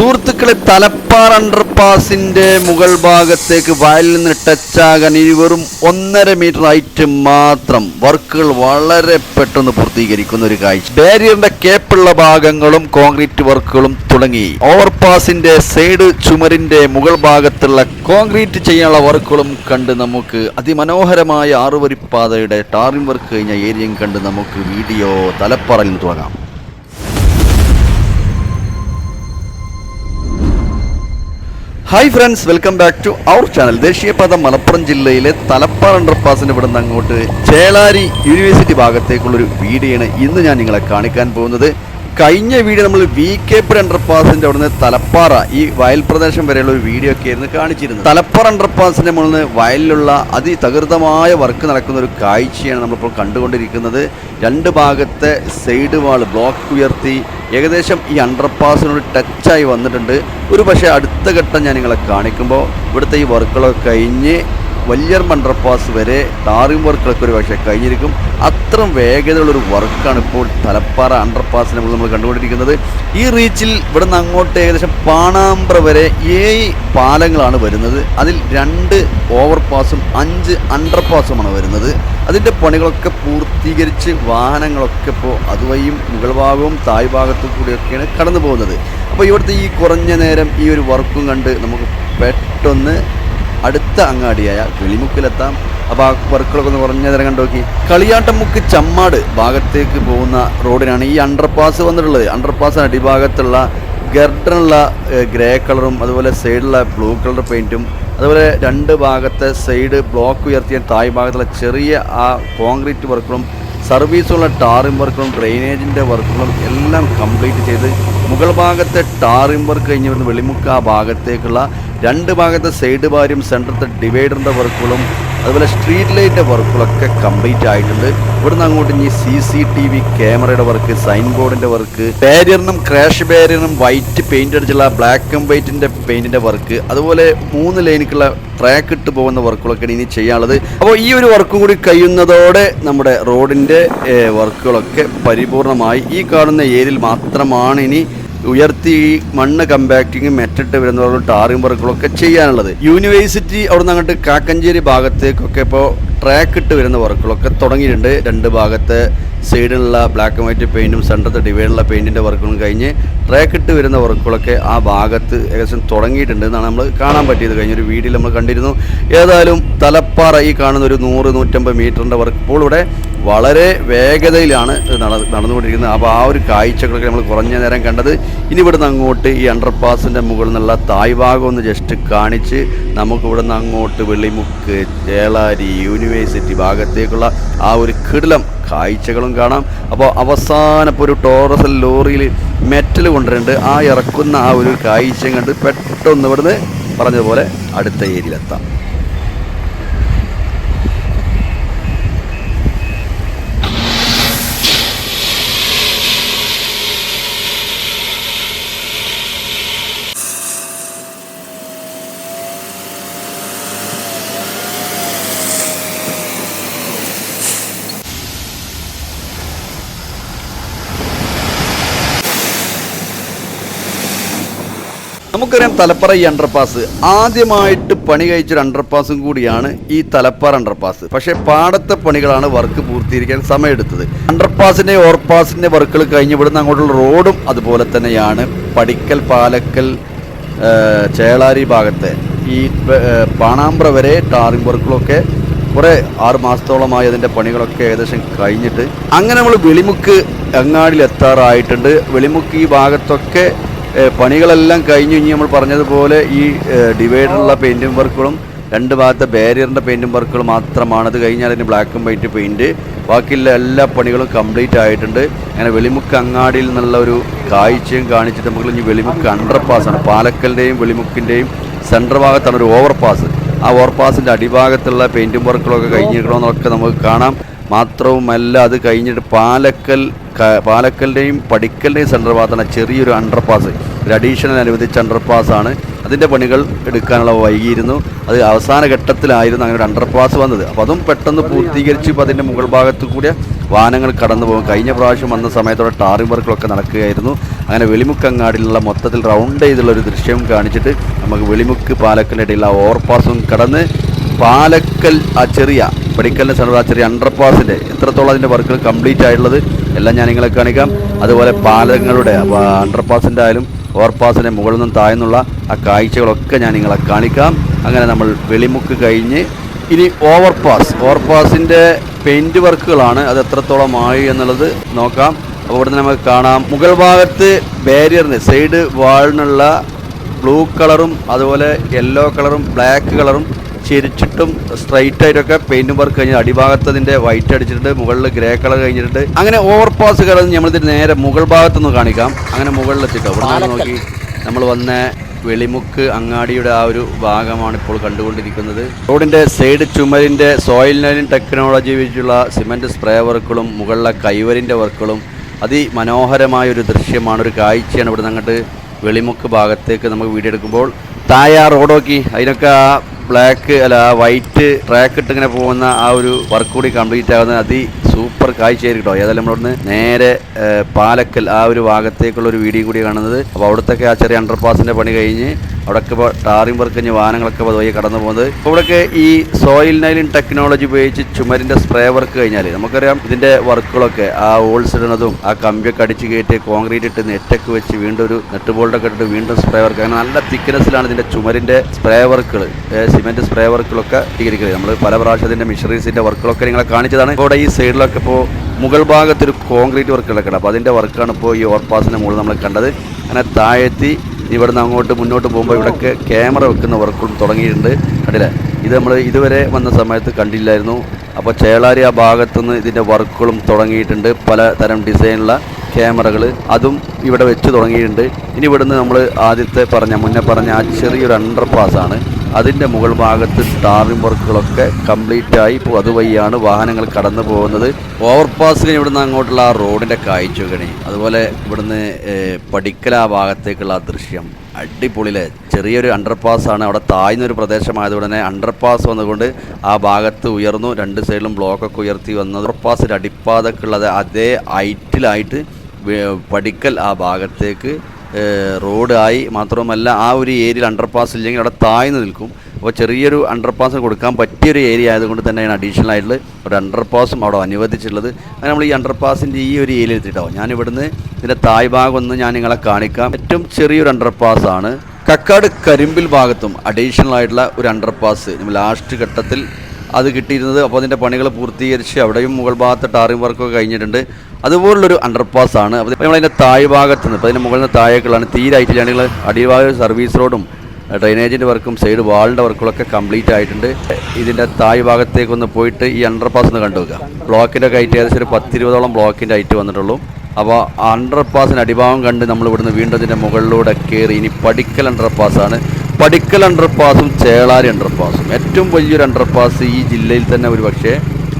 സുഹൃത്തുക്കളെ തലപ്പാർ അണ്ടർപാസിന്റെ മുകൾ ഭാഗത്തേക്ക് വയലിൽ നിന്ന് ടച്ചാകാൻ ഇനി വെറും ഒന്നര മീറ്റർ ഹൈറ്റ് മാത്രം വർക്കുകൾ വളരെ പെട്ടെന്ന് പൂർത്തീകരിക്കുന്ന ഒരു കാഴ്ച. ബാരിയറിന്റെ കേപ്പുള്ള ഭാഗങ്ങളും കോൺക്രീറ്റ് വർക്കുകളും തുടങ്ങി. ഓവർപാസിന്റെ സൈഡ് ചുമരിന്റെ മുകൾ ഭാഗത്തുള്ള കോൺക്രീറ്റ് ചെയ്യാനുള്ള വർക്കുകളും കണ്ട് നമുക്ക് അതിമനോഹരമായ ആറുവരിപ്പാതയുടെ ടാറിംഗ് വർക്ക് കഴിഞ്ഞ ഏരിയയും കണ്ട് നമുക്ക് വീഡിയോ തലപ്പാറയിൽ തുടങ്ങാം. Hi friends welcome back to our channel ദേശീയപാത മലപ്പുറം ജില്ലയിലെ തലപ്പാർ അണ്ടർപാസിന് ഇവിടെ നിന്ന് അങ്ങോട്ട് ചേളാരി യൂണിവേഴ്സിറ്റി ഭാഗത്തേക്കുള്ളൊരു വീഡിയോയാണ് ഇന്ന് ഞാൻ നിങ്ങളെ കാണിക്കാൻ പോകുന്നത്. കഴിഞ്ഞ വീഡിയോ നമ്മൾ വി കെ പി അണ്ടർപാസിന്റെ അവിടുന്ന് തലപ്പാറ ഈ വയൽ പ്രദേശം വരെയുള്ള ഒരു വീഡിയോ ഒക്കെ ആയിരുന്നു കാണിച്ചിരുന്നത്. തലപ്പാറ അണ്ടർപാസിന്റെ മുകളിൽ വയലിലുള്ള അതിതകൃതമായ വർക്ക് നടക്കുന്ന ഒരു കാഴ്ചയാണ് നമ്മളിപ്പോൾ കണ്ടുകൊണ്ടിരിക്കുന്നത്. രണ്ട് ഭാഗത്തെ സൈഡ് വാൾ ബ്ലോക്ക് ഉയർത്തി ഏകദേശം ഈ അണ്ടർപാസിനോട് ടച്ചായി വന്നിട്ടുണ്ട്. ഒരു പക്ഷേ അടുത്ത ഘട്ടം ഞാൻ നിങ്ങളെ കാണിക്കുമ്പോൾ ഇവിടുത്തെ ഈ വർക്കുകളൊക്കെ കഴിഞ്ഞ് വലിയർ മണ്ടർപാസ് വരെ ടാറിംഗ് വർക്കുകളൊക്കെ ഒരു പക്ഷേ കഴിഞ്ഞിരിക്കും. അത്രയും വേഗതയുള്ളൊരു വർക്കാണ് ഇപ്പോൾ തലപ്പാറ അണ്ടർപാസിനെ നമ്മൾ കണ്ടുകൊണ്ടിരിക്കുന്നത്. ഈ റീച്ചിൽ ഇവിടെ നിന്ന് അങ്ങോട്ട് ഏകദേശം പാണാമ്പ്ര വരെ ഏഴ് പാലങ്ങളാണ് വരുന്നത്. അതിൽ രണ്ട് ഓവർപാസും അഞ്ച് അണ്ടർപാസുമാണ് വരുന്നത്. അതിന്റെ പണികളൊക്കെ പൂർത്തീകരിച്ച് വാഹനങ്ങളൊക്കെ ഇപ്പോൾ അതുവഴിയും മുകൾ ഭാഗവും തായ് ഭാഗത്തും കൂടിയൊക്കെയാണ് കടന്നു പോകുന്നത് അപ്പോൾ ഇവിടുത്തെ ഈ കുറഞ്ഞ നേരം ഈ ഒരു വർക്കും കണ്ട് നമുക്ക് പെട്ടെന്ന് അടുത്ത അങ്ങാടിയായ വെളിമുക്കിലെത്താം അപ്പോൾ ആ വർക്കുകളൊക്കെ ഒന്ന് കുറഞ്ഞ നേരം കണ്ടു നോക്കി. കളിയാട്ടമുക്ക് ചമ്മാട് ഭാഗത്തേക്ക് പോകുന്ന റോഡിനാണ് ഈ അണ്ടർപാസ് വന്നിട്ടുള്ളത്. അണ്ടർപാസ് അടിഭാഗത്തുള്ള ഗർഡനുള്ള ഗ്രേ കളറും അതുപോലെ സൈഡിലുള്ള ബ്ലൂ കളർ പെയിന്റും അതുപോലെ രണ്ട് ഭാഗത്തെ സൈഡ് ബ്ലോക്ക് ഉയർത്തിയ തായ് ഭാഗത്തുള്ള ചെറിയ ആ കോൺക്രീറ്റ് വർക്കുകളും സർവീസുള്ള ടാറിംഗ് വർക്കുകളും ഡ്രെയിനേജിന്റെ വർക്കുകളും എല്ലാം കംപ്ലീറ്റ് ചെയ്ത് മുകൾ ഭാഗത്തെ ടാറിംഗ് വർക്ക് കഴിഞ്ഞ് വരുന്ന വെളിമുക്ക ഭാഗത്തേക്കുള്ള രണ്ട് ഭാഗത്തെ സൈഡ് ബാരും സെന്ററത്തെ ഡിവൈഡറിന്റെ വർക്കുകളും അതുപോലെ സ്ട്രീറ്റ് ലൈറ്റിന്റെ വർക്കുകളൊക്കെ കംപ്ലീറ്റ് ആയിട്ടുണ്ട്. ഇവിടുന്ന് അങ്ങോട്ട് ഇനി സി സി ടി വി ക്യാമറയുടെ വർക്ക് സൈൻ ബോർഡിന്റെ വർക്ക് ബാരിയറിനും ക്രാഷ് ബാരിയറിനും വൈറ്റ് പെയിന്റ് അടിച്ചുള്ള ബ്ലാക്ക് ആൻഡ് വൈറ്റിന്റെ പെയിന്റിന്റെ വർക്ക് അതുപോലെ മൂന്ന് ലൈനിക്കുള്ള ട്രാക്ക് ഇട്ട് പോകുന്ന വർക്കുകളൊക്കെ ഇനി ചെയ്യാനുള്ളത്. അപ്പോൾ ഈ ഒരു വർക്കും കൂടി കഴിയുന്നതോടെ നമ്മുടെ റോഡിന്റെ വർക്കുകളൊക്കെ പരിപൂർണമായി. ഈ കാണുന്ന ഏരിയയിൽ മാത്രമാണ് ഇനി ഉയർത്തി മണ്ണ് കമ്പാക്ടിങ് മെറ്റിട്ട് വരുന്ന ടാറിങ് വർക്കുകളൊക്കെ ചെയ്യാനുള്ളത്. യൂണിവേഴ്സിറ്റി അവിടെ നിന്ന് അങ്ങോട്ട് കാക്കഞ്ചേരി ഭാഗത്തേക്കൊക്കെ ഇപ്പോൾ ട്രാക്ക് ഇട്ട് വരുന്ന വർക്കുകളൊക്കെ തുടങ്ങിയിട്ടുണ്ട്. രണ്ട് ഭാഗത്ത് സൈഡിലുള്ള ബ്ലാക്ക് ആൻഡ് വൈറ്റ് പെയിന്റും സെന്ററത്തെ ഡിവൈഡിലുള്ള പെയിന്റിന്റെ വർക്കുകളും കഴിഞ്ഞ് ട്രാക്ക് ഇട്ട് വരുന്ന വർക്കുകളൊക്കെ ആ ഭാഗത്ത് ഏകദേശം തുടങ്ങിയിട്ടുണ്ട് എന്നാണ് നമ്മൾ കാണാൻ പറ്റിയത്. കഴിഞ്ഞൊരു വീഡിയോയിൽ നമ്മൾ കണ്ടിരുന്നു. ഏതായാലും തലപ്പാറ ഈ കാണുന്ന ഒരു നൂറ് നൂറ്റമ്പത് മീറ്ററിന്റെ വർക്ക് ഇപ്പോൾ ഇവിടെ വളരെ വേഗതയിലാണ് നടന്നുകൊണ്ടിരിക്കുന്നത്. അപ്പോൾ ആ ഒരു കാഴ്ചകളൊക്കെ നമ്മൾ കുറഞ്ഞ നേരം കണ്ടത് ഇനി ഇവിടുന്ന് അങ്ങോട്ട് ഈ അണ്ടർപാസിന്റെ മുകളിൽ നിന്നുള്ള തായ്ഭാഗം ഒന്ന് ജസ്റ്റ് കാണിച്ച് നമുക്ക് ഇവിടുന്ന് അങ്ങോട്ട് വെള്ളിമുക്ക് ചേളാരി യൂണിവേഴ്സിറ്റി ഭാഗത്തേക്കുള്ള ആ ഒരു കിടിലം കാഴ്ചകളും കാണാം. അപ്പോൾ അവസാനം ഇപ്പോൾ ഒരു ടോറസൽ ലോറിയിൽ മെറ്റൽ കൊണ്ടുവരുന്നുണ്ട് ആ ഇറക്കുന്ന ആ ഒരു കാഴ്ചയും കണ്ട് പെട്ടെന്ന് ഇവിടുന്ന് പറഞ്ഞതുപോലെ അടുത്ത ഏരിയയിലെത്താം. നമുക്കറിയാം തലപ്പറ ഈ അണ്ടർപാസ് ആദ്യമായിട്ട് പണി കഴിച്ചൊരു അണ്ടർപാസും കൂടിയാണ് ഈ തലപ്പാറ അണ്ടർപാസ് പക്ഷേ പാടത്തെ പണികളാണ് വർക്ക് പൂർത്തീകരിക്കാൻ സമയമെടുത്തത്. അണ്ടർപാസിന്റെ ഓവർപാസിന്റെ വർക്കുകൾ കഴിഞ്ഞ് ഇവിടുന്ന് അങ്ങോട്ടുള്ള റോഡും അതുപോലെ തന്നെയാണ്. പടിക്കൽ പാലക്കൽ ചേളാരി ഭാഗത്തെ. ഈ പാണാമ്പ്ര വരെ ടാറിംഗ് വർക്കുകളൊക്കെ കുറേ ആറ് മാസത്തോളമായി അതിന്റെ പണികളൊക്കെ ഏകദേശം കഴിഞ്ഞിട്ട്. അങ്ങനെ നമ്മൾ വെളിമുക്ക് അങ്ങാടിയിൽ എത്താറായിട്ടുണ്ട് വെളിമുക്ക് ഈ ഭാഗത്തൊക്കെ പണികളെല്ലാം കഴിഞ്ഞു. ഇനി നമ്മൾ പറഞ്ഞതുപോലെ ഈ ഡിവൈഡറുള്ള പെയിന്റിംഗ് വർക്കുകളും രണ്ട് ഭാഗത്തെ ബാരിയറിന്റെ പെയിന്റും വർക്കുകൾ മാത്രമാണ്. അത് കഴിഞ്ഞാൽ അതിന് ബ്ലാക്ക് ആൻഡ് വൈറ്റ് പെയിന്റ് ബാക്കിയുള്ള എല്ലാ പണികളും കംപ്ലീറ്റ് ആയിട്ടുണ്ട്. അങ്ങനെ വെളിമുക്ക് അങ്ങാടിയിൽ നിന്നുള്ള ഒരു കാഴ്ചയും കാണിച്ചിട്ട് നമുക്ക് ഇനി വെളിമുക്ക് അണ്ടർപാസ്സാണ് പാലക്കലിന്റെയും വെളിമുക്കിന്റെയും സെൻട്രൽ ഭാഗത്താണ് ഒരു ഓവർപാസ് ആ ഓവർപാസിന്റെ അടിഭാഗത്തുള്ള പെയിന്റും വർക്കുകളൊക്കെ കഴിഞ്ഞിരിക്കണമെന്നൊക്കെ നമുക്ക് കാണാം. മാത്രവുമല്ല അത് കഴിഞ്ഞിട്ട് പാലക്കൽ പാലക്കലിന്റെയും പടിക്കലിന്റെയും സെൻട്രൽ ഭാഗത്താണ് ചെറിയൊരു അണ്ടർപാസ് ഒരു അഡീഷണൽ അനുവദിച്ച അണ്ടർപാസ് ആണ്. അതിന്റെ പണികൾ എടുക്കാനുള്ള വൈകിയിരുന്നു. അത് അവസാന ഘട്ടത്തിലായിരുന്നു അങ്ങനെ ഒരു അണ്ടർപാസ് വന്നത്. അപ്പോൾ അതും പെട്ടെന്ന് പൂർത്തീകരിച്ച് ഇപ്പോൾ അതിന്റെ മുകൾ ഭാഗത്ത് കൂടിയ വാഹനങ്ങൾ കടന്നു പോകും. കഴിഞ്ഞ പ്രാവശ്യം വന്ന സമയത്തോടെ ടാറിംഗ് വർക്കുകളൊക്കെ നടക്കുകയായിരുന്നു. അങ്ങനെ വെളിമുക്കങ്ങാടിയിലുള്ള മൊത്തത്തിൽ റൗണ്ട് ചെയ്തുള്ള ഒരു ദൃശ്യം കാണിച്ചിട്ട് നമുക്ക് വെളിമുക്ക് പാലക്കലിടയിലുള്ള ഓവർപാസും കടന്ന് പാലക്കൽ ആ ചെറിയ പടിക്കലിന് സെന്റർ ആ ചെറിയ അണ്ടർപാസിന്റെ എത്രത്തോളം അതിന്റെ വർക്കുകൾ കംപ്ലീറ്റ് ആയിട്ടുള്ളത് എല്ലാം ഞാൻ നിങ്ങളെ കാണിക്കാം. അതുപോലെ പാലങ്ങളുടെ അണ്ടർപാസിന്റെ ആയാലും ഓവർപാസിന്റെ മുകളിൽ നിന്നും താഴ്ന്നുള്ള ആ കാഴ്ചകളൊക്കെ ഞാൻ നിങ്ങളെ കാണിക്കാം. അങ്ങനെ നമ്മൾ വെളിമുക്ക് കഴിഞ്ഞ് ഇനി ഓവർപാസ് ഓവർപാസിന്റെ പെയിന്റ് വർക്കുകളാണ് അത് എത്രത്തോളം ആയി എന്നുള്ളത് നോക്കാം. അപ്പോൾ ഇവിടുന്ന് നമുക്ക് കാണാം. മുകൾ ഭാഗത്ത് ബാരിയറിന് സൈഡ് വാളിനുള്ള ബ്ലൂ കളറും അതുപോലെ യെല്ലോ കളറും ബ്ലാക്ക് കളറും ചെരിച്ചിട്ടും സ്ട്രൈറ്റ് ആയിട്ടൊക്കെ പെയിന്റ് വർക്ക് കഴിഞ്ഞാൽ അടിഭാഗത്തതിന്റെ വൈറ്റ് അടിച്ചിട്ടുണ്ട് മുകളിൽ ഗ്രേ കളർ കഴിഞ്ഞിട്ടുണ്ട്. അങ്ങനെ ഓവർപാസ് നമ്മൾ നമ്മളിത് നേരെ മുകൾ ഭാഗത്തുനിന്ന് കാണിക്കാം. അങ്ങനെ മുകളിലെത്തിട്ടോ. ഇവിടെ നിന്ന് നോക്കി നമ്മൾ വന്ന വെളിമുക്ക് അങ്ങാടിയുടെ ആ ഒരു ഭാഗമാണ് ഇപ്പോൾ കണ്ടുകൊണ്ടിരിക്കുന്നത്. റോഡിന്റെ സൈഡ് ചുമരിന്റെ സോയിൽ ലൈനിങ് ടെക്നോളജി വെച്ചുള്ള സിമന്റ് സ്പ്രേ വർക്കുകളും മുകളിലെ കൈവരിന്റെ വർക്കുകളും അതിമനോഹരമായ ഒരു ദൃശ്യമാണ് ഒരു കാഴ്ചയാണ് ഇവിടെ അങ്ങോട്ട് വെളിമുക്ക് ഭാഗത്തേക്ക് നമുക്ക് വീഡിയോ എടുക്കുമ്പോൾ താഴെ ആ റോഡ് നോക്കി. അതിനൊക്കെ ആ ബ്ലാക്ക് അല്ല വൈറ്റ് ട്രാക്ക് ഇട്ട് ഇങ്ങനെ പോകുന്ന ആ ഒരു വർക്ക് കൂടി കംപ്ലീറ്റ് ആകുന്ന അതി സൂപ്പർ കാഴ്ചയായിരിക്കും കേട്ടോ. ഏതായാലും നമ്മളിവിടുന്ന് നേരെ പാലക്കൽ ആ ഒരു ഭാഗത്തേക്കുള്ള ഒരു വീഡിയോ കൂടി കാണുന്നത്. അപ്പോൾ അവിടുത്തെ ആ ചെറിയ അണ്ടർപാസിന്റെ പണി കഴിഞ്ഞ് അവിടെയൊക്കെ ഇപ്പോൾ ടാറിംഗ് വർക്ക് കഴിഞ്ഞ് വാഹനങ്ങളൊക്കെ പതുവഴി കടന്നു പോകുന്നത്. അപ്പോൾ ഇവിടെയൊക്കെ ഈ സോയിൽ നൈലിൻ ടെക്നോളജി ഉപയോഗിച്ച് ചുമരിന്റെ സ്പ്രേ വർക്ക് കഴിഞ്ഞാൽ നമുക്കറിയാം ഇതിന്റെ വർക്കുകളൊക്കെ ആ ഹോൾസ് ഇടുന്നതും ആ കമ്പിയൊക്കെ അടിച്ച് കയറ്റി കോൺക്രീറ്റ് ഇട്ട് നെറ്റൊക്കെ വെച്ച് വീണ്ടും ഒരു നെറ്റ് ബോൾഡൊക്കെ ഇട്ടിട്ട് വീണ്ടും സ്പ്രേ വർക്ക് അങ്ങനെ നല്ല തിക്നെസ്സിലാണ് ഇതിന്റെ ചുമരിന്റെ സ്പ്രേ വർക്കുകൾ സിമെന്റ് സ്പ്രേ വർക്കുകളൊക്കെ ഇരിക്കുന്നത് നമ്മൾ പല പ്രാവശ്യം ഇതിന്റെ മിഷറീസിന്റെ വർക്കുകളൊക്കെ നിങ്ങളെ കാണിച്ചതാണ്. ഇവിടെ ഈ സൈഡിലൊക്കെ ഇപ്പോൾ മുകൾ ഭാഗത്തൊരു കോൺക്രീറ്റ് വർക്കുകളൊക്കെ ഉണ്ട് അപ്പോൾ അതിന്റെ വർക്കാണ് ഇപ്പോൾ ഈ ഓവർപാസിന്റെ മുകളിൽ നമ്മൾ കണ്ടത്. അങ്ങനെ താഴെത്തി ഇവിടുന്ന് അങ്ങോട്ട് മുന്നോട്ട് പോകുമ്പോൾ ഇവിടെയൊക്കെ ക്യാമറ വെക്കുന്ന വർക്കും തുടങ്ങിയിട്ടുണ്ട്. കണ്ടില്ലേ? ഇത് നമ്മൾ ഇതുവരെ വന്ന സമയത്ത് കണ്ടില്ലായിരുന്നു. അപ്പോൾ ചേളാരി ആ ഭാഗത്തുനിന്ന് ഇതിന്റെ വർക്കുകളും തുടങ്ങിയിട്ടുണ്ട്. പല തരം ഡിസൈനുള്ള ക്യാമറകൾ അതും ഇവിടെ വെച്ച് തുടങ്ങിയിട്ടുണ്ട്. ഇനി ഇവിടുന്ന് നമ്മൾ ആദ്യത്തെ പറഞ്ഞ മുന്നേ പറഞ്ഞ ആ ചെറിയൊരു അണ്ടർ ആണ്. അതിന്റെ മുകൾ ഭാഗത്ത് ടാറിംഗ് വർക്കുകളൊക്കെ കംപ്ലീറ്റ് ആയി. ഇപ്പോൾ അതുവഴിയാണ് വാഹനങ്ങൾ കടന്നു പോകുന്നത്. ഓവർപാസ് കഴിഞ്ഞ് ഇവിടുന്ന് അങ്ങോട്ടുള്ള ആ റോഡിന്റെ കാഴ്ചകണി അതുപോലെ ഇവിടുന്ന് ഏഹ്, പടിക്കല ആ ഭാഗത്തേക്കുള്ള ആ ദൃശ്യം. അടിപൊളിയിലെ. ചെറിയൊരു അണ്ടർപാസ് ആണ്. അവിടെ താഴ്ന്നൊരു പ്രദേശമായത് ഉടനെ തന്നെ അണ്ടർപാസ് വന്നുകൊണ്ട് ആ ഭാഗത്ത് ഉയർന്നു. രണ്ട് സൈഡിലും ബ്ലോക്കൊക്കെ ഉയർത്തി വന്നത്. അണ്ടർപാസിന്റെ അടിപ്പാതക്കുള്ളത് അതേ ഹൈറ്റിലായിട്ട് പടിക്കൽ ആ ഭാഗത്തേക്ക് റോഡായി മാത്രവുമല്ല ആ ഒരു ഏരിയയിൽ അണ്ടർപാസ് ഇല്ലെങ്കിൽ അവിടെ താഴ്ന്നു നിൽക്കും. അപ്പോൾ ചെറിയൊരു അണ്ടർപാസ് കൊടുക്കാൻ പറ്റിയൊരു ഏരിയ ആയതുകൊണ്ട് തന്നെയാണ് അഡീഷണൽ ആയിട്ടുള്ള ഒരു അണ്ടർപാസും അവിടെ അനുവദിച്ചിട്ടുള്ളത്. അങ്ങനെ നമ്മൾ ഈ അണ്ടർപാസിന്റെ ഈ ഒരു ഏരിയയിൽ എത്തിയിട്ടാവും. ഞാൻ ഇവിടുന്ന് ഇതിന്റെ തായ് ഭാഗം ഒന്ന് ഞാൻ നിങ്ങളെ കാണിക്കാം. ഏറ്റവും ചെറിയൊരു അണ്ടർപാസ് ആണ്. കക്കാട് കരിമ്പിൽ ഭാഗത്തും അഡീഷണൽ ആയിട്ടുള്ള ഒരു അണ്ടർപാസ് നമ്മൾ ലാസ്റ്റ് ഘട്ടത്തിൽ അത് കിട്ടിയിരുന്നത്. അപ്പോൾ അതിന്റെ പണികൾ പൂർത്തീകരിച്ച് അവിടെയും മുകൾ ഭാഗത്ത് ടാറിംഗ് വർക്കൊക്കെ കഴിഞ്ഞിട്ടുണ്ട്. അതുപോലുള്ളൊരു അണ്ടർപാസ് ആണ്. അപ്പോൾ നമ്മളതിന്റെ താഴ് ഭാഗത്ത് നിന്ന് അതിന്റെ മുകളിൽ നിന്ന് താഴേക്കുള്ളതാണ്. ഞങ്ങൾ അടിഭാഗം സർവീസ് റോഡും ഡ്രൈനേജിന്റെ വർക്കും സൈഡ് വാളിന്റെ വർക്കുകളൊക്കെ കംപ്ലീറ്റ് ആയിട്ടുണ്ട്. ഇതിന്റെ താഴ് ഭാഗത്തേക്കൊന്ന് പോയിട്ട് ഈ അണ്ടർപാസ് ഒന്ന് കണ്ടു വെക്കുക ബ്ലോക്കിന്റെ ഒക്കെ ഹൈറ്റ് ഏകദേശം ഒരു പത്തിരുപതോളം ബ്ലോക്കിന്റെ ഹൈറ്റ് വന്നിട്ടുള്ളൂ. അപ്പോൾ അണ്ടർപാസിന് അടിഭാഗം കണ്ട് നമ്മൾ ഇവിടുന്ന് വീണ്ടും ഇതിന്റെ മുകളിലൂടെ കയറി ഇനി പടിക്കൽ അണ്ടർപാസാണ് പടിക്കൽ അണ്ടർപാസും ചേളാരി അണ്ടർപാസും ഏറ്റവും വലിയൊരു അണ്ടർപാസ് ഈ ജില്ലയിൽ തന്നെ ഒരു പക്ഷേ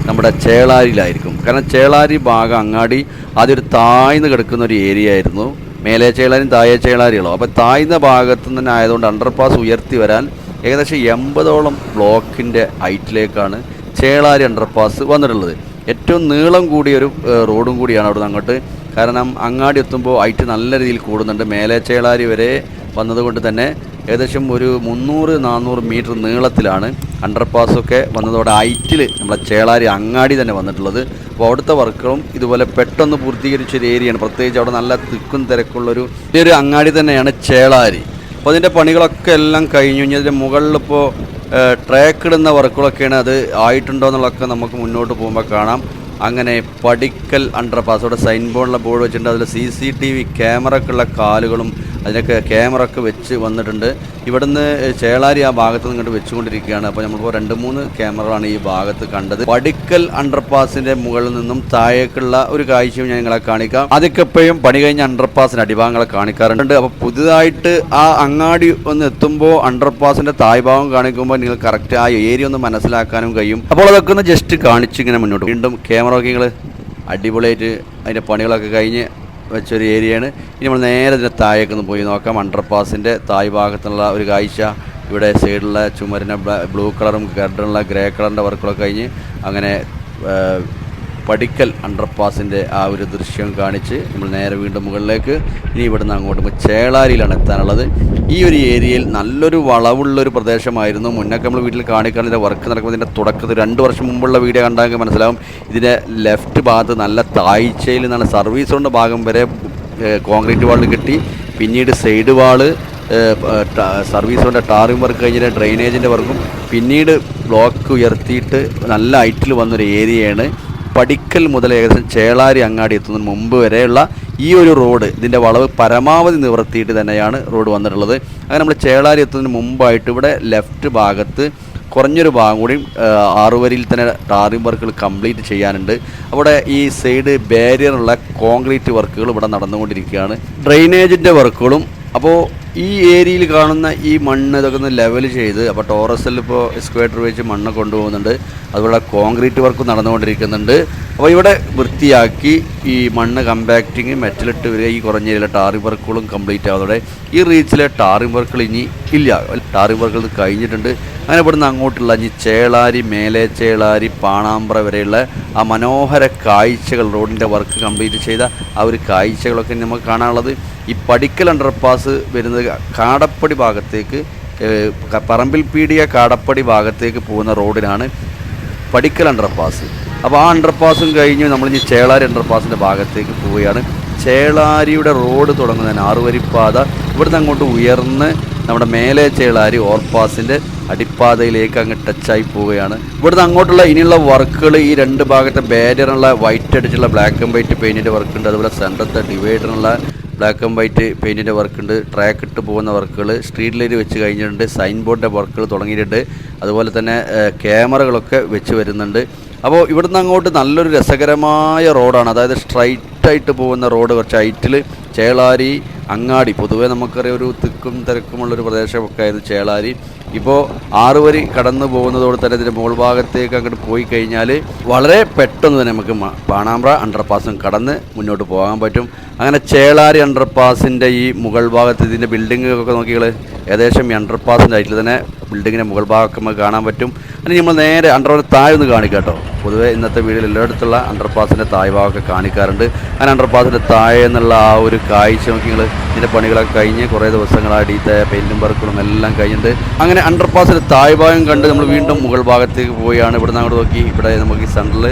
നമ്മുടെ ചേളാരിയിലായിരിക്കും. കാരണം ചേളാരി ഭാഗം അങ്ങാടി താഴ്ന്നു താഴ്ന്ന് കിടക്കുന്ന ഒരു ഏരിയ ആയിരുന്നു. മേലെ ചേളാരിയും താഴെ ചേളാരികളോ അപ്പോൾ താഴ്ന്ന ഭാഗത്തു നിന്ന് തന്നെ ആയതുകൊണ്ട് അണ്ടർപാസ് ഉയർത്തി വരാൻ ഏകദേശം എൺപതോളം ബ്ലോക്കിന്റെ ഹൈറ്റിലേക്കാണ് ചേളാരി അണ്ടർപാസ് വന്നിട്ടുള്ളത്. ഏറ്റവും നീളം കൂടിയ ഒരു റോഡും കൂടിയാണ് അവിടെ അങ്ങോട്ട്. കാരണം അങ്ങാടി എത്തുമ്പോൾ ഹൈറ്റ് നല്ല രീതിയിൽ കൂടുന്നുണ്ട്. മേലെ ചേളാരി വരെ വന്നതുകൊണ്ട് തന്നെ ഏകദേശം ഒരു മുന്നൂറ് നാനൂറ് മീറ്റർ നീളത്തിലാണ് അണ്ടർപാസൊക്കെ വന്നതോടെ ഐറ്റിൽ നമ്മളെ ചേളാരി അങ്ങാടി തന്നെ വന്നിട്ടുള്ളത്. അപ്പോൾ അവിടുത്തെ വർക്കുകളും ഇതുപോലെ പെട്ടെന്ന് പൂർത്തീകരിച്ച ഒരു ഏരിയയാണ്. പ്രത്യേകിച്ച് അവിടെ നല്ല തിക്കും തിരക്കുള്ളൊരു ഒരു അങ്ങാടി തന്നെയാണ് ചേളാരി. അപ്പോൾ അതിന്റെ പണികളൊക്കെ എല്ലാം കഴിഞ്ഞു. കഴിഞ്ഞാൽ അതിന്റെ മുകളിലിപ്പോൾ ട്രാക്ക് ഇടുന്ന വർക്കുകളൊക്കെയാണ് അത് ആയിട്ടുണ്ടോ എന്നുള്ളതൊക്കെ നമുക്ക് മുന്നോട്ട് പോകുമ്പോൾ കാണാം. അങ്ങനെ പടിക്കൽ അണ്ടർപാസ് അവിടെ സൈൻ ബോർഡിലെ ബോർഡ് വെച്ചിട്ടുണ്ട്. അതിൽ സി സി ടി വി ക്യാമറക്കുള്ള കാലുകളും അതിനൊക്കെ ക്യാമറ ഒക്കെ വെച്ച് വന്നിട്ടുണ്ട്. ഇവിടുന്ന് ചേളാരി ആ ഭാഗത്ത് നിന്നിട്ട് വെച്ചുകൊണ്ടിരിക്കുകയാണ്. അപ്പോൾ നമ്മളിപ്പോൾ രണ്ട് മൂന്ന് ക്യാമറകളാണ് ഈ ഭാഗത്ത് കണ്ടത്. പടിക്കൽ അണ്ടർപാസിന്റെ മുകളിൽ നിന്നും താഴേക്കുള്ള ഒരു കാഴ്ചയും ഞാൻ നിങ്ങളെ കാണിക്കാം. അതൊക്കെ എപ്പോഴും പണി കഴിഞ്ഞ അണ്ടർപാസിന്റെ അടിഭാഗങ്ങളെ കാണിക്കാറുണ്ട്. അപ്പോൾ പുതുതായിട്ട് ആ അങ്ങാടി ഒന്ന് എത്തുമ്പോൾ അണ്ടർപാസിന്റെ താഴ്ഭാഗം കാണിക്കുമ്പോൾ നിങ്ങൾ കറക്റ്റ് ആ ഏരിയ ഒന്ന് മനസ്സിലാക്കാനും കഴിയും. അപ്പോൾ അതൊക്കെ ഒന്ന് ജസ്റ്റ് കാണിച്ച് ഇങ്ങനെ മുന്നോട്ട്. വീണ്ടും ക്യാമറ ഒക്കെ നിങ്ങൾ അടിപൊളിയായിട്ട് അതിന്റെ പണികളൊക്കെ കഴിഞ്ഞ് വെച്ചൊരു ഏരിയയാണ്. ഇനി നമ്മൾ നേരെ ഇതിന്റെ താഴേക്ക് ഒന്ന് പോയി നോക്കാം. അണ്ടർപാസിന്റെ തായ് ഭാഗത്തുള്ള ഒരു കാഴ്ച. ഇവിടെ സൈഡിലുള്ള ചുമരിനെ ബ്ലൂ കളറും ഗ്രേ കളറിന്റെ വർക്കുകളൊക്കെ കഴിഞ്ഞ് അങ്ങനെ പടിക്കൽ അണ്ടർപാസിന്റെ ആ ഒരു ദൃശ്യം കാണിച്ച് നമ്മൾ നേരെ വീണ്ടും മുകളിലേക്ക്. ഇനി ഇവിടുന്ന് അങ്ങോട്ട് ചേളാരിയിലാണ് എത്താനുള്ളത്. ഈ ഒരു ഏരിയയിൽ നല്ലൊരു വളവുള്ളൊരു പ്രദേശമായിരുന്നു. മുന്നൊക്കെ നമ്മൾ വീട്ടിൽ കാണിക്കാണിന്റെ വർക്ക് നടക്കുമ്പോൾ ഇതിന്റെ തുടക്കത്തിൽ രണ്ട് വർഷം മുമ്പുള്ള വീഡിയോ കണ്ടാൽ മനസ്സിലാവും. ഇതിന്റെ ലെഫ്റ്റ് ഭാഗത്ത് നല്ല താഴ്ചയിൽ നിന്നാണ് സർവീസ് കൊണ്ട് ഭാഗം വരെ കോൺക്രീറ്റ് വാൾ കെട്ടി. പിന്നീട് സൈഡ് വാൾ സർവീസ് റോഡിന്റെ ടാറിംഗ് വർക്ക് കഴിഞ്ഞിട്ട് ഡ്രെയിനേജിന്റെ വർക്കും പിന്നീട് ബ്ലോക്ക് ഉയർത്തിയിട്ട് നല്ല ഹൈറ്റിൽ വന്നൊരു ഏരിയയാണ്. പടിക്കൽ മുതൽ ഏകദേശം ചേളാരി അങ്ങാടി എത്തുന്നതിന് മുമ്പ് വരെയുള്ള ഈ ഒരു റോഡ് ഇതിന്റെ വളവ് പരമാവധി നിവർത്തിയിട്ട് തന്നെയാണ് റോഡ് വന്നിട്ടുള്ളത്. അങ്ങനെ നമ്മൾ ചേളാരി എത്തുന്നതിന് മുമ്പായിട്ട് ഇവിടെ ലെഫ്റ്റ് ഭാഗത്ത് കുറഞ്ഞൊരു ഭാഗം കൂടി ആറുവരിയിൽ തന്നെ ടാറിംഗ് വർക്കുകൾ കംപ്ലീറ്റ് ചെയ്യാനുണ്ട്. അവിടെ ഈ സൈഡ് ബാരിയറുള്ള കോൺക്രീറ്റ് വർക്കുകൾ ഇവിടെ നടന്നുകൊണ്ടിരിക്കുകയാണ്. ഡ്രെയിനേജിന്റെ വർക്കുകളും അപ്പോൾ ഈ ഏരിയയിൽ കാണുന്ന ഈ മണ്ണ് ഇതൊക്കെ ഒന്ന് ലെവൽ ചെയ്ത് അപ്പോൾ ടോറസിൽ ഇപ്പോൾ എക്സ്ക്വേറ്റർ വെച്ച് മണ്ണ് കൊണ്ടുപോകുന്നുണ്ട്. അതുപോലെ കോൺക്രീറ്റ് വർക്ക് നടന്നുകൊണ്ടിരിക്കുന്നുണ്ട്. അപ്പോൾ ഇവിടെ വൃത്തിയാക്കി ഈ മണ്ണ് കമ്പാക്റ്റിങ് മെറ്റലിട്ട് വരിക ഈ കുറഞ്ഞ ഏരിയയിലെ ടാറിംഗ് വർക്കുകളും കംപ്ലീറ്റ് ആവുന്നതോടെ ഈ റീച്ചിലെ ടാറിംഗ് വർക്കുകൾ ഇനി ഇല്ല. ടാറിംഗ് വർക്കുകൾ കഴിഞ്ഞിട്ടുണ്ട്. അങ്ങനെ ഇവിടുന്ന് അങ്ങോട്ടുള്ള ഇനി ചേളാരി മേലെ ചേളാരി പാണാമ്പ്ര വരെയുള്ള ആ മനോഹര കാഴ്ചകൾ റോഡിന്റെ വർക്ക് കംപ്ലീറ്റ് ചെയ്ത ആ ഒരു കാഴ്ചകളൊക്കെ നമുക്ക് കാണാനുള്ളത്. ഈ പടിക്കൽ അണ്ടർപാസ് വരുന്നത് കാടപ്പടി ഭാഗത്തേക്ക് പറമ്പിൽ പീടിയ കാടപ്പടി ഭാഗത്തേക്ക് പോകുന്ന റോഡിനാണ് പടിക്കൽ അണ്ടർപാസ് അപ്പോൾ ആ അണ്ടർപാസും കഴിഞ്ഞ് നമ്മൾ ഈ ചേളാരി അണ്ടർപാസിന്റെ ഭാഗത്തേക്ക് പോവുകയാണ്. ചേളാരിയുടെ റോഡ് തുടങ്ങുന്നതിന് ആറുവരിപ്പാത ഇവിടുന്ന് അങ്ങോട്ട് ഉയർന്ന് നമ്മുടെ മേലെ ചേളാരി ഓർപ്പാസിന്റെ അടിപ്പാതയിലേക്ക് അങ്ങ് ടച്ചായി പോവുകയാണ്. ഇവിടുന്ന് അങ്ങോട്ടുള്ള ഇനിയുള്ള വർക്കുകൾ ഈ രണ്ട് ഭാഗത്തെ ബാരിയറിനുള്ള വൈറ്റ് അടിച്ചുള്ള ബ്ലാക്ക് ആൻഡ് വൈറ്റ് പെയിന്റിന്റെ വർക്കുണ്ട് അതുപോലെ സെന്ററത്തെ ഡിവൈഡറിനുള്ള ബ്ലാക്ക് ആൻഡ് വൈറ്റ് പെയിന്റിന്റെ വർക്കുണ്ട്. ട്രാക്ക് ഇട്ട് പോകുന്ന വർക്കുകൾ സ്ട്രീറ്റ് ലൈറ്റ് വെച്ച് കഴിഞ്ഞിട്ടുണ്ട് സൈൻ ബോർഡിന്റെ വർക്കുകൾ തുടങ്ങിയിട്ടുണ്ട്. അതുപോലെ തന്നെ ക്യാമറകളൊക്കെ വെച്ച് വരുന്നുണ്ട്. അപ്പോൾ ഇവിടുന്ന് അങ്ങോട്ട് നല്ലൊരു രസകരമായ റോഡാണ് അതായത് സ്ട്രൈറ്റായിട്ട് പോകുന്ന റോഡ് കുറച്ച് ഹൈറ്റിൽ ചേളാരി അങ്ങാടി. പൊതുവേ നമുക്കറിയാം ഒരു തിക്കും തിരക്കുമുള്ളൊരു പ്രദേശമൊക്കെ ആയിരുന്നു ചേളാരി. ഇപ്പോൾ ആറുവരി കടന്നു പോകുന്നതോടെ തന്നെ ഇതിന്റെ മുകൾ ഭാഗത്തേക്ക് അങ്ങോട്ട് പോയി കഴിഞ്ഞാൽ വളരെ പെട്ടെന്ന് തന്നെ നമുക്ക് പാണാമ്പ്ര അണ്ടർപാസും കടന്ന് മുന്നോട്ട് പോകാൻ പറ്റും. അങ്ങനെ ചേളാരി അണ്ടർപാസിന്റെ ഈ മുകൾ ഭാഗത്ത് ഇതിന്റെ ബിൽഡിങ്ങൊക്കെ നോക്കിയാൽ ഏകദേശം ഈ അണ്ടർപാസിന്റെ ആയിട്ട് തന്നെ ബിൽഡിങ്ങിന്റെ മുകൾ ഭാഗമൊക്കെ നമുക്ക് കാണാൻ പറ്റും. അതിന് നമ്മൾ നേരെ അണ്ടർ താഴെ ഒന്ന് കാണിക്കാം കേട്ടോ. പൊതുവേ ഇന്നത്തെ വീഡിയോയിൽ എല്ലായിടത്തുള്ള അണ്ടർപാസിന്റെ താഴ് ഭാഗമൊക്കെ കാണിക്കാറുണ്ട്. അങ്ങനെ അണ്ടർപാസിന്റെ താഴെ എന്നുള്ള ആ ഒരു കാഴ്ച നോക്കി നിങ്ങൾ ഇതിന്റെ പണികളൊക്കെ കഴിഞ്ഞ് കുറേ ദിവസങ്ങളായിട്ട് ഈ പെയിന്റും വർക്കുകളും എല്ലാം കഴിഞ്ഞിട്ട് അങ്ങനെ അണ്ടർപാസിന്റെ താഴ് ഭാഗം കണ്ട് നമ്മൾ വീണ്ടും മുകൾ ഭാഗത്തേക്ക് പോയാണ്. ഇവിടെ നിന്ന് അങ്ങോട്ട് നോക്കി. ഇവിടെ നമുക്ക് ഈ സെന്ററിൽ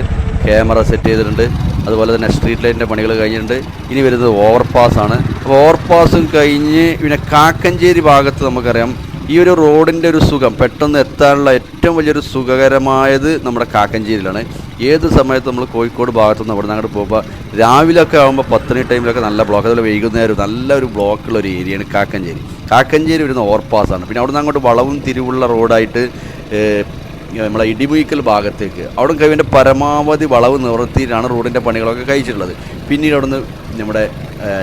ക്യാമറ സെറ്റ് ചെയ്തിട്ടുണ്ട്. അതുപോലെ തന്നെ സ്ട്രീറ്റ് ലൈറ്റിന്റെ പണികൾ കഴിഞ്ഞിട്ടുണ്ട്. ഇനി വരുന്നത് ഓവർപാസ് ആണ്. അപ്പോൾ ഓവർപാസും കഴിഞ്ഞ് പിന്നെ കാക്കഞ്ചേരി ഭാഗത്ത് നമുക്കറിയാം. ഈ ഒരു റോഡിന്റെ ഒരു സുഖം പെട്ടെന്ന് എത്താനുള്ള ഏറ്റവും വലിയൊരു സുഖകരമായത് നമ്മുടെ കാക്കഞ്ചേരിയിലാണ്. ഏത് സമയത്ത് നമ്മൾ കോഴിക്കോട് ഭാഗത്തു നിന്ന് ഇവിടെ അങ്ങോട്ട് പോകുമ്പോൾ രാവിലെയൊക്കെ ആകുമ്പോൾ പത്തണി ടൈമിലൊക്കെ നല്ല ബ്ലോക്ക് അതുപോലെ വൈകുന്നേരം നല്ല ഒരു ബ്ലോക്കുള്ള ഒരു ഏരിയയാണ് കാക്കഞ്ചേരി. കാക്കഞ്ചേരി വരുന്ന ഓവർപാസ്സാണ് പിന്നെ അവിടെ നിന്ന് അങ്ങോട്ട് വളവും തിരിവുള്ള റോഡായിട്ട് നമ്മളെ ഇടിമുയിക്കൽ ഭാഗത്തേക്ക്. അവിടെ കഴിവിന്റെ പരമാവധി വളവ് നിവർത്തിയിട്ടാണ് റോഡിന്റെ പണികളൊക്കെ കഴിച്ചിട്ടുള്ളത്. പിന്നീട് അവിടുന്ന് നമ്മുടെ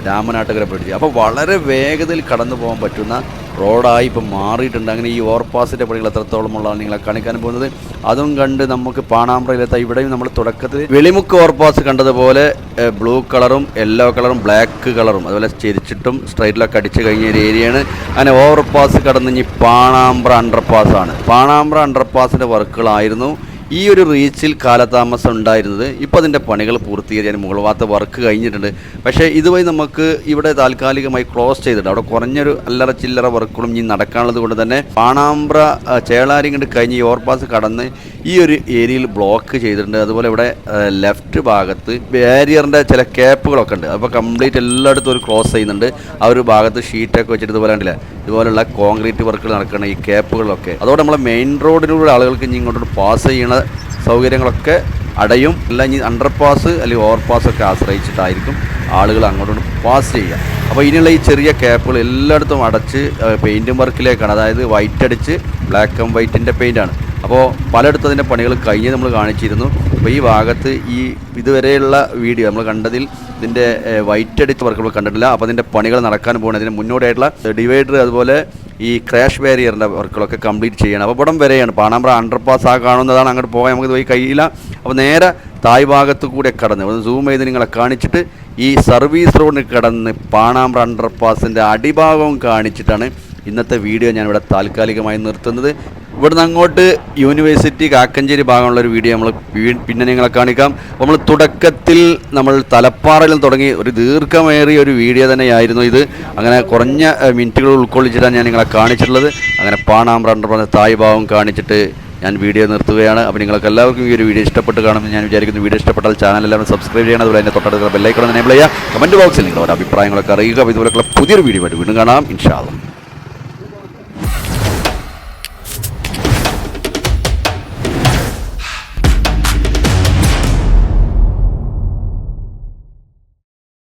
രാമനാട്ടുകര പിടിച്ച് അപ്പോൾ വളരെ വേഗതയിൽ കടന്നു പോകാൻ പറ്റുന്ന റോഡായി ഇപ്പം മാറിയിട്ടുണ്ട്. അങ്ങനെ ഈ ഓവർപാസിന്റെ പണികൾ എത്രത്തോളമുള്ളതാണ് നിങ്ങളെ കാണിക്കാൻ പോകുന്നത്. അതും കണ്ട് നമുക്ക് പാണാമ്പ്രയിലെത്താം ഇവിടെയും നമ്മൾ തുടക്കത്തിൽ വെളിമുക്ക് ഓവർപാസ് കണ്ടതുപോലെ ബ്ലൂ കളറും യെല്ലോ കളറും ബ്ലാക്ക് കളറും അതുപോലെ ചെരിച്ചിട്ടും സ്ട്രൈറ്റിലൊക്കെ അടിച്ചു കഴിഞ്ഞ ഒരു ഏരിയയാണ്. അങ്ങനെ ഓവർപാസ് കടന്ന് ഇനി പാണാമ്പ്ര അണ്ടർപാസ് ആണ്. പാണാമ്പ്ര അണ്ടർപാസിന്റെ വർക്കുകളായിരുന്നു ഈ ഒരു റീച്ചിൽ കാലതാമസം ഉണ്ടായിരുന്നത് ഇപ്പോൾ അതിന്റെ പണികൾ പൂർത്തീകരിക്കാൻ മുകളവാത്ത വർക്ക് കഴിഞ്ഞിട്ടുണ്ട്. പക്ഷേ ഇതുവഴി നമുക്ക് ഇവിടെ താൽക്കാലികമായി ക്ലോസ് ചെയ്തിട്ടുണ്ട് അവിടെ കുറഞ്ഞൊരു അല്ലറ ചില്ലറ വർക്കുകളും ഇനി നടക്കാനുള്ളത് കൊണ്ട് തന്നെ പാണാമ്പ്ര ആ, ചേളാരി ഇങ്ങോട്ട് കഴിഞ്ഞ് ഓവർപാസ് കടന്ന് ഈ ഒരു ഏരിയയിൽ ബ്ലോക്ക് ചെയ്തിട്ടുണ്ട്. അതുപോലെ ഇവിടെ ലെഫ്റ്റ് ഭാഗത്ത് ബാരിയറിന്റെ ചില ക്യാപ്പുകളൊക്കെ ഉണ്ട്. അപ്പോൾ കംപ്ലീറ്റ് എല്ലായിടത്തും ഒരു ക്ലോസ് ചെയ്യുന്നുണ്ട്. ആ ഒരു ഭാഗത്ത് ഷീറ്റൊക്കെ വെച്ചിട്ട് ഇതുപോലെ ഉണ്ടല്ലേ ഇതുപോലുള്ള കോൺക്രീറ്റ് വർക്കുകൾ നടക്കുന്ന ഈ ക്യാപ്പുകളൊക്കെ അതോടെ നമ്മളെ മെയിൻ റോഡിലൂടെ ആളുകൾക്ക് ഇനി ഇങ്ങോട്ട് പാസ് ചെയ്യണ സൗകര്യങ്ങളൊക്കെ അടയും. അല്ല അണ്ടർപാസ് അല്ലെങ്കിൽ ഓവർപാസ് ഒക്കെ ആശ്രയിച്ചിട്ടായിരിക്കും ആളുകൾ അങ്ങോട്ട് പാസ് ചെയ്യുക. അപ്പോൾ ഇനിയുള്ള ഈ ചെറിയ ക്യാപ്പുകൾ എല്ലായിടത്തും അടച്ച് പെയിന്റും വർക്കിലേക്കാണ് അതായത് വൈറ്റ് അടിച്ച് ബ്ലാക്ക് ആൻഡ് വൈറ്റിന്റെ പെയിന്റാണ് അപ്പോൾ പലയിടത്തും അതിന്റെ പണികൾ കഴിഞ്ഞ് നമ്മൾ കാണിച്ചിരുന്നു. അപ്പോൾ ഈ ഭാഗത്ത് ഈ ഇതുവരെയുള്ള വീഡിയോ നമ്മൾ കണ്ടതിൽ ഇതിന്റെ വൈറ്റ് അടിച്ച് വർക്കുകൾ കണ്ടിട്ടില്ല. അപ്പോൾ അതിന്റെ പണികൾ നടക്കാൻ പോകുന്നതിന് മുന്നോടിയായിട്ടുള്ള ഡിവൈഡർ അതുപോലെ ഈ ക്രാഷ് ബാരിയറിന്റെ വർക്കുകളൊക്കെ കംപ്ലീറ്റ് ചെയ്യണം. അപ്പോൾ ഇവിടം വരെയാണ്. പാണാമ്പ്ര അണ്ടർപാസ് ആ കാണുന്നതാണ്. അങ്ങോട്ട് പോകാൻ നമുക്ക് പോയി കഴിയില്ല. അപ്പോൾ നേരെ തായ് ഭാഗത്ത് കൂടെ കടന്ന് സൂം ചെയ്ത് നിങ്ങളെ കാണിച്ചിട്ട് ഈ സർവീസ് റോഡിന് കടന്ന് പാണാമ്പ്ര അണ്ടർപാസിന്റെ അടിഭാഗവും കാണിച്ചിട്ടാണ് ഇന്നത്തെ വീഡിയോ ഞാനിവിടെ താൽക്കാലികമായി നിർത്തുന്നത്. ഇവിടുന്ന് അങ്ങോട്ട് യൂണിവേഴ്സിറ്റി കാക്കഞ്ചേരി ഭാഗമുള്ള ഒരു വീഡിയോ നമ്മൾ പിന്നെ നിങ്ങളെ കാണിക്കാം. നമ്മൾ തുടക്കത്തിൽ നമ്മൾ തലപ്പാറയിലും തുടങ്ങി ഒരു ദീർഘമേറിയ ഒരു വീഡിയോ തന്നെയായിരുന്നു ഇത്. അങ്ങനെ കുറഞ്ഞ മിനിറ്റുകൾ ഉൾക്കൊള്ളിച്ചിട്ടാണ് ഞാൻ നിങ്ങളെ കാണിച്ചിട്ടുള്ളത്. അങ്ങനെ പാണാമ്പ്രണ്ട് പറഞ്ഞ തായ് ഭാവം കാണിച്ചിട്ട് ഞാൻ വീഡിയോ നിർത്തുകയാണ്. അപ്പോൾ നിങ്ങൾക്ക് എല്ലാവർക്കും ഈ ഒരു വീഡിയോ ഇഷ്ടപ്പെട്ട് കാണുമെന്ന് ഞാൻ വിചാരിക്കുന്നു. വീഡിയോ ഇഷ്ടപ്പെട്ടാൽ ചാനൽ എല്ലാവരും സബ്സ്ക്രൈബ് ചെയ്യണം. അതുപോലെ തന്നെ തൊട്ടടുത്ത ബെല്ലൈക്കണം എനേബിൾ ചെയ്യുക. കമന്റ് ബോക്സിൽ നിങ്ങളുടെ അഭിപ്രായങ്ങളൊക്കെ അറിയുക. അപ്പോൾ ഇതുപോലെയുള്ള പുതിയൊരു വീഡിയോ ആയിട്ട് വീണ്ടും കാണാം. ഇൻഷാല്ലാം